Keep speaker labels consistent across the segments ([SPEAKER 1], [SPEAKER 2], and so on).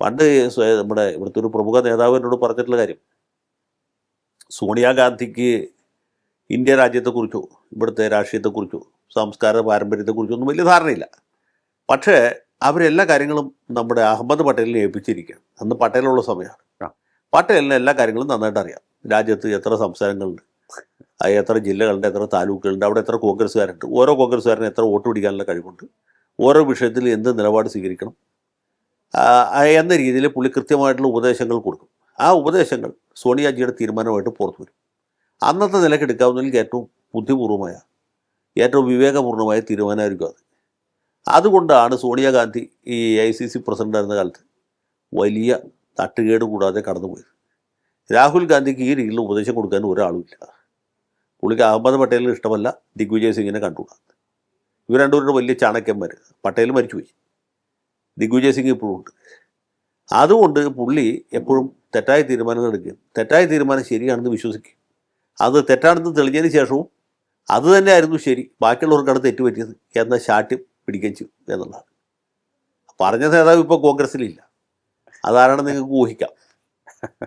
[SPEAKER 1] പണ്ട് നമ്മുടെ ഇവിടുത്തെ ഒരു പ്രമുഖ നേതാവ് എന്നോട് പറഞ്ഞിട്ടുള്ള കാര്യം. സോണിയാഗാന്ധിക്ക് ഇന്ത്യ രാജ്യത്തെക്കുറിച്ചോ ഇവിടുത്തെ രാഷ്ട്രീയത്തെക്കുറിച്ചോ സംസ്കാര പാരമ്പര്യത്തെക്കുറിച്ചോ ഒന്നും വലിയ ധാരണയില്ല. പക്ഷേ അവരെല്ലാ കാര്യങ്ങളും നമ്മുടെ അഹമ്മദ് പട്ടേലിനെ ഏൽപ്പിച്ചിരിക്കുകയാണ്. അന്ന് പട്ടേലുള്ള സമയമാണ്. പട്ടേലിന് എല്ലാ കാര്യങ്ങളും നന്നായിട്ട് അറിയാം. രാജ്യത്ത് എത്ര സംസ്ഥാനങ്ങളുണ്ട് എത്ര ജില്ലകളുണ്ട് എത്ര താലൂക്കുകളുണ്ട് അവിടെ എത്ര കോൺഗ്രസ്സുകാരുണ്ട് ഓരോ കോൺഗ്രസ്സുകാരനും എത്ര വോട്ട് പിടിക്കാനുള്ള കഴിവുണ്ട് ഓരോ വിഷയത്തിൽ എന്ത് നിലപാട് സ്വീകരിക്കണം എന്ന രീതിയിൽ പുള്ളി കൃത്യമായിട്ടുള്ള ഉപദേശങ്ങൾ കൊടുക്കും. ആ ഉപദേശങ്ങൾ സോണിയാജിയുടെ തീരുമാനമായിട്ട് പുറത്തു വരും. അന്നത്തെ നിലയ്ക്ക് എടുക്കാവുന്നതിൽ ഏറ്റവും ബുദ്ധിപൂർവമായ ഏറ്റവും വിവേകപൂർണമായ തീരുമാനമായിരിക്കും അത്. അതുകൊണ്ടാണ് സോണിയാഗാന്ധി ഈ ഐ സി സി പ്രസിഡന്റായിരുന്ന കാലത്ത് വലിയ തട്ടുകേട് കൂടാതെ കടന്നുപോയത്. രാഹുൽ ഗാന്ധിക്ക് ഈ രീതിയിൽ ഉപദേശം കൊടുക്കാൻ ഒരാളുമില്ല. പുള്ളിക്ക് അഹമ്മദ് പട്ടേലിന് ഇഷ്ടമല്ല ദിഗ്വിജയ് സിംഗിനെ കണ്ടുകൂടാ. ഇവർ രണ്ടുപേരുടെ വലിയ ചാണക്യന്മാർ പട്ടേൽ മരിച്ചുപോയി. ദിഗ്വിജയ് സിംഗ് ഇപ്പോഴും ഉണ്ട്. അതുകൊണ്ട് പുള്ളി എപ്പോഴും തെറ്റായ തീരുമാനങ്ങൾ എടുക്കുകയും തെറ്റായ തീരുമാനം ശരിയാണെന്ന് വിശ്വസിക്കും അത് തെറ്റാണെന്ന് തെളിഞ്ഞതിന് ശേഷവും അത് തന്നെയായിരുന്നു ശരി. ബാക്കിയുള്ളവർക്കാണ് തെറ്റുപറ്റിയത് എന്ന ശാഠ്യം പിടിക്കുകയും ചെയ്യും എന്നുള്ളതാണ്. പറഞ്ഞ നേതാവ് ഇപ്പോൾ കോൺഗ്രസ്സിലില്ല. അതാരാണ് നിങ്ങൾക്ക് ഊഹിക്കാം.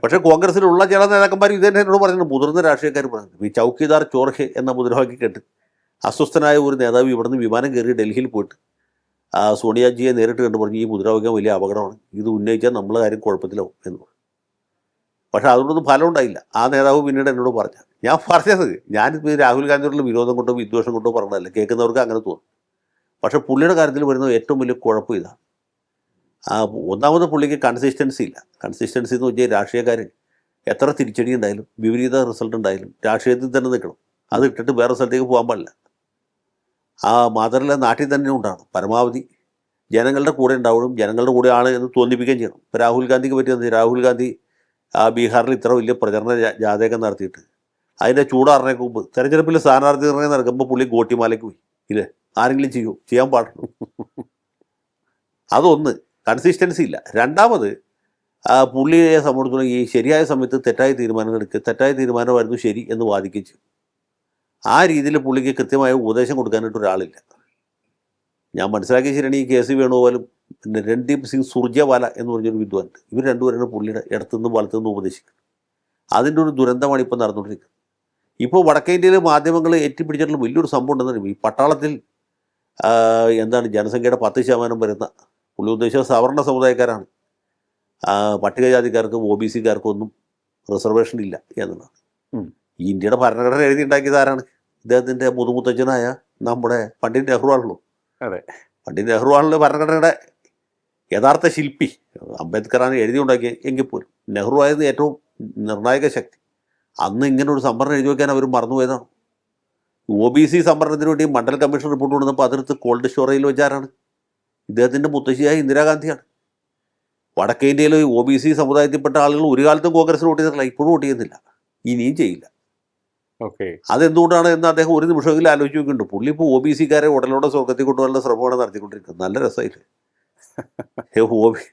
[SPEAKER 1] പക്ഷേ കോൺഗ്രസ്സിലുള്ള ചില നേതാക്കന്മാർ ഇത് തന്നെ എന്നോട് പറഞ്ഞിട്ടുണ്ട്. മുതിർന്ന രാഷ്ട്രീയക്കാർ പറഞ്ഞു ഈ ചൗക്കിദാർ ചോർഹെ എന്ന മുദ്രാവാക്യം കേട്ട് അസ്വസ്ഥനായ ഒരു നേതാവ് ഇവിടുന്ന് വിമാനം കയറി ഡൽഹിയിൽ പോയിട്ട് ആ സോണിയാജിയെ നേരിട്ട് കണ്ടു പറഞ്ഞു ഈ മുദ്രാവാക്യം വലിയ അപകടമാണ്. ഇത് ഉന്നയിച്ചാൽ നമ്മളെ കാര്യം കുഴപ്പത്തിലാവും എന്ന് പറഞ്ഞു. പക്ഷേ അതുകൊണ്ടൊന്നും ഫലം ഉണ്ടായില്ല. ആ നേതാവ് പിന്നീട് എന്നോട് പറഞ്ഞു ഞാൻ പറഞ്ഞത് ഞാനിപ്പോൾ രാഹുൽ ഗാന്ധിയുടെ വിരോധം കൊണ്ടോ വിദ്വേഷം കൊണ്ടോ പറഞ്ഞതല്ല. കേൾക്കുന്നവർക്ക് അങ്ങനെ തോന്നും. പക്ഷേ പുള്ളിയുടെ കാര്യത്തിൽ വരുന്ന ഏറ്റവും വലിയ കുഴപ്പം ഇതാണ് ആ ഒന്നാമത് പുള്ളിക്ക് കൺസിസ്റ്റൻസി ഇല്ല. കൺസിസ്റ്റൻസി എന്ന് വെച്ചാൽ രാഷ്ട്രീയക്കാരൻ എത്ര തിരിച്ചടി ഉണ്ടായാലും വിപരീത റിസൾട്ട് ഉണ്ടായാലും രാഷ്ട്രീയത്തിൽ തന്നെ നിൽക്കണം. അത് ഇട്ടിട്ട് വേറെ സ്ഥലത്തേക്ക് പോകാൻ പാടില്ല. ആ മാത്രമല്ല നാട്ടിൽ തന്നെ ഉണ്ടാകണം പരമാവധി ജനങ്ങളുടെ കൂടെ ഉണ്ടാവണം. ജനങ്ങളുടെ കൂടെ ആണ് എന്ന് തോന്നിപ്പിക്കുകയും ചെയ്യണം. ഇപ്പോൾ രാഹുൽ ഗാന്ധിക്ക് പറ്റിയത് രാഹുൽ ഗാന്ധി ആ ബീഹാറിൽ ഇത്ര വലിയ പ്രചരണ ജാഥയൊക്കെ നടത്തിയിട്ട് അതിന്റെ ചൂടാറിനേക്ക് മുമ്പ് തെരഞ്ഞെടുപ്പിൽ സ്ഥാനാർത്ഥി നിർണയം നടക്കുമ്പോൾ പുള്ളി ഗോട്ടിമാലയ്ക്ക് പോയി. ഇല്ലേ? ആരെങ്കിലും ചെയ്യൂ? ചെയ്യാൻ പാടുള്ളൂ. അതൊന്ന്. കൺസിസ്റ്റൻസി ഇല്ല. രണ്ടാമത് പുള്ളിയെ സംബന്ധിച്ചിടത്തോളം ഈ ശരിയായ സമയത്ത് തെറ്റായ തീരുമാനങ്ങൾ എടുക്കുക തെറ്റായ തീരുമാനമായിരുന്നു ശരി എന്ന് വാദിക്കുകയും ചെയ്യും. ആ രീതിയിൽ പുള്ളിക്ക് കൃത്യമായ ഉപദേശം കൊടുക്കാനായിട്ട് ഒരാളില്ല. ഞാൻ മനസ്സിലാക്കിയ ശരിയാണ് ഈ കെ സി വേണുപോലും പിന്നെ രൺദീപ് സിംഗ് സുർജവാല എന്ന് പറഞ്ഞൊരു വിദ്വാനുണ്ട് ഇവർ രണ്ടുപേരാണ് പുള്ളിയുടെ ഇടത്തുനിന്നും വലത്തുനിന്നും ഉപദേശിക്കുന്നത്. അതിന്റെ ഒരു ദുരന്തമാണ് ഇപ്പോൾ നടന്നുകൊണ്ടിരിക്കുന്നത്. ഇപ്പോൾ വടക്കേ ഇന്ത്യയിലെ മാധ്യമങ്ങൾ ഏറ്റുപിടിച്ചിട്ടുള്ള വലിയൊരു സംഭവം ഉണ്ടെന്ന് ഈ പട്ടാളത്തിൽ എന്താണ് ജനസംഖ്യയുടെ പത്ത് ശതമാനം വരുന്ന പുള്ളി ഉദ്ദേശിച്ച സവർണ സമുദായക്കാരാണ്. പട്ടികജാതിക്കാർക്ക് ഒ ബി സിക്കാർക്കും ഒന്നും റിസർവേഷൻ ഇല്ല എന്നുള്ളതാണ്. ഈ ഇന്ത്യയുടെ ഭരണഘടന എഴുതി ഉണ്ടാക്കിയത് ആരാണ്? ഇദ്ദേഹത്തിന്റെ മുതുമുത്തച്ഛനായ നമ്മുടെ പണ്ഡിറ്റ് നെഹ്റു ആണല്ലോ
[SPEAKER 2] അതെ.
[SPEAKER 1] പണ്ഡിറ്റ് നെഹ്റു ആണല്ലോ ഭരണഘടനയുടെ യഥാർത്ഥ ശില്പി. അംബേദ്കറാണ് എഴുതി ഉണ്ടാക്കിയ എങ്കിൽ പോലും. നെഹ്റു ആയിരുന്നു ഏറ്റവും നിർണായക ശക്തി. അന്ന് ഇങ്ങനെ ഒരു സംവരണം എഴുതി വയ്ക്കാൻ അവർ മറന്നുപോയതാണ് ഒ ബി സി സംവരണത്തിന് വേണ്ടി മണ്ഡൽ കമ്മീഷൻ റിപ്പോർട്ട് കൊടുത്തപ്പോൾ അതിർത്ത് കോൾഡ് സ്റ്റോറേജിൽ വെച്ചാരാണ് ഇദ്ദേഹത്തിന്റെ മുത്തശ്ശിയായ ഇന്ദിരാഗാന്ധിയാണ്. വടക്കേ ഇന്ത്യയിൽ ഒ ബി സി സമുദായത്തിൽപ്പെട്ട ആളുകൾ ഒരു കാലത്തും കോൺഗ്രസ് വോട്ട് ചെയ്തിട്ടില്ല. ഇപ്പോഴും വോട്ട് ചെയ്യുന്നില്ല. ഇനിയും ചെയ്യില്ല. അതെന്തുകൊണ്ടാണ് എന്ന് അദ്ദേഹം ഒരു നിമിഷമെങ്കിലും ആലോചിച്ച് നോക്കുന്നുണ്ട് പുള്ളി ഇപ്പോൾ ഒ ബി സിക്കാരെ ഉടലോടെ സ്വർഗത്തിൽ കൊണ്ടുപോകാനുള്ള ശ്രമമാണ് നടത്തിക്കൊണ്ടിരിക്കുന്നത്. നല്ല രസമായിട്ട് ഒ ബി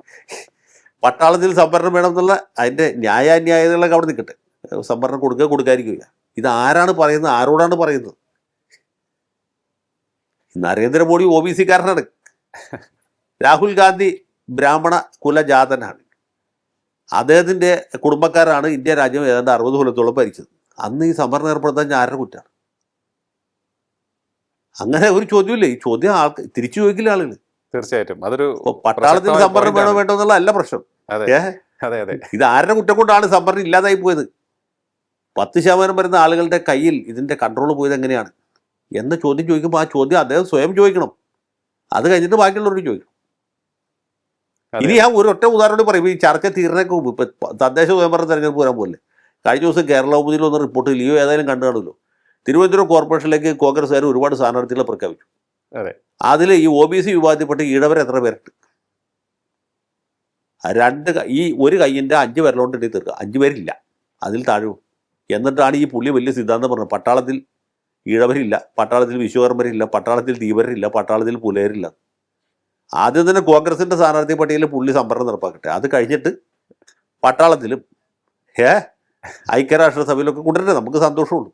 [SPEAKER 1] പട്ടാളത്തിൽ സംവരണം വേണമെന്നുള്ള അതിന്റെ ന്യായാന്യായതകളൊക്കെ അവിടെ നിൽക്കട്ടെ. സംവരണം കൊടുക്കുക കൊടുക്കാതിരിക്കില്ല ഇത് ആരാണ് പറയുന്നത്? ആരോടാണ് പറയുന്നത്? നരേന്ദ്രമോദി ഒ ബി സിക്കാരനാണ്. രാഹുൽ ഗാന്ധി ബ്രാഹ്മണ കുലജാതനാണ്. അദ്ദേഹത്തിന്റെ കുടുംബക്കാരാണ് ഇന്ത്യ രാജ്യം ഏതാണ്ട് അറുപത് കൊല്ലത്തോളം ഭരിച്ചത്. അന്ന് ഈ സംവരണം ഏർപ്പെടുത്താൻ ഞാൻ ആരുടെ കുറ്റാണ്? അങ്ങനെ ഒരു ചോദ്യമില്ലേ? ഈ ചോദ്യം ആൾക്ക് തിരിച്ചു ചോദിക്കില്ല ആളുകൾ
[SPEAKER 2] തീർച്ചയായിട്ടും. അതൊരു
[SPEAKER 1] പട്ടാളത്തിന്
[SPEAKER 2] സംഭരണം
[SPEAKER 1] വേണോ വേണ്ടോ എന്നുള്ള അല്ല പ്രശ്നം.
[SPEAKER 2] അതെ. അതെ
[SPEAKER 1] ഇത് ആരുടെ കുറ്റം കൊണ്ടാണ് സംവരണം ഇല്ലാതായി പോയത്? പത്ത് ശതമാനം വരുന്ന ആളുകളുടെ കയ്യിൽ ഇതിന്റെ കൺട്രോൾ പോയത് എങ്ങനെയാണ്? എന്ന ചോദ്യം ചോദിക്കുമ്പോൾ ആ ചോദ്യം അദ്ദേഹം സ്വയം ചോദിക്കണം. അത് കഴിഞ്ഞിട്ട് ബാക്കിയുള്ളവരോട് ചോദിക്കണം. ഇനി ഞാൻ ഒരു ഒറ്റ ഉദാഹരണം പറയും ഈ ചർച്ച തീരണേക്ക് മുമ്പ്. ഇപ്പൊ തദ്ദേശ സ്വയംഭരണ തെരഞ്ഞെടുപ്പ് വരാൻ പോലെ കഴിഞ്ഞ ദിവസം കേരള ഉപതിയിൽ വന്ന റിപ്പോർട്ട് ലിയോ ഏതായാലും കണ്ടു കാണുമല്ലോ. തിരുവനന്തപുരം കോർപ്പറേഷനിലേക്ക് കോൺഗ്രസ്സുകാർ ഒരുപാട് സ്ഥാനാർത്ഥികളെ പ്രഖ്യാപിച്ചു.
[SPEAKER 2] അതെ.
[SPEAKER 1] അതിൽ ഈ ഒ ബി സി വിഭാഗത്തിൽപ്പെട്ട ഈഴവർ എത്ര പേരുണ്ട്? രണ്ട് ഈ ഒരു കയ്യിന്റെ അഞ്ച് പേരിലോട്ട് എണ്ണി തീർക്കുക അഞ്ച് പേരില്ല. അതിൽ താഴെ എന്നിട്ടാണ് ഈ പുള്ളി വലിയ സിദ്ധാന്തം പറഞ്ഞത്. പട്ടാളത്തിൽ ഈഴവരില്ല പട്ടാളത്തിൽ വിശ്വകർമ്മരില്ല. പട്ടാളത്തിൽ ധീവരില്ല. പട്ടാളത്തിൽ പുലയരില്ല. ആദ്യം തന്നെ കോൺഗ്രസിന്റെ സ്ഥാനാർത്ഥി പട്ടികയിൽ പുള്ളി സംഭരണം നടപ്പാക്കട്ടെ. അത് കഴിഞ്ഞിട്ട് പട്ടാളത്തിലും ഏ ഐക്യരാഷ്ട്രസഭയിലൊക്കെ കൊണ്ടുവരട്ടെ നമുക്ക് സന്തോഷമുള്ളൂ.